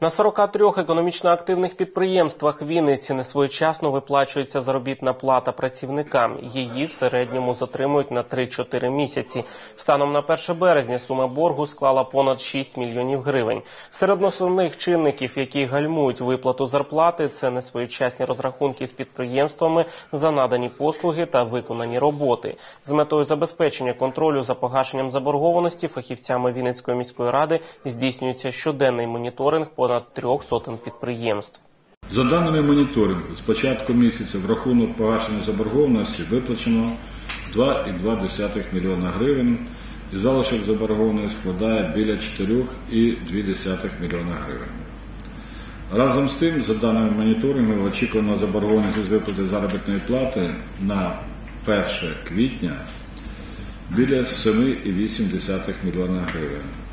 На 43 економічно активних підприємствах Вінниці несвоєчасно виплачується заробітна плата працівникам. Її в середньому затримують на 3-4 місяці. Станом на 1 березня сума боргу склала понад 6 мільйонів гривень. Серед основних чинників, які гальмують виплату зарплати, це несвоєчасні розрахунки з підприємствами за надані послуги та виконані роботи. З метою забезпечення контролю за погашенням заборгованості фахівцями Вінницької міської ради здійснюється щоденний моніторинг понад трьох сотень підприємств. За даними моніторингу, з початку місяця в рахунок погашення заборгованості виплачено 2,2 мільйона гривень і залишок заборгованості складає біля 4,2 мільйона гривень. Разом з тим, за даними моніторингу, очікувана заборгованість із виплати заробітної плати на 1 квітня біля 7,8 мільйона гривень.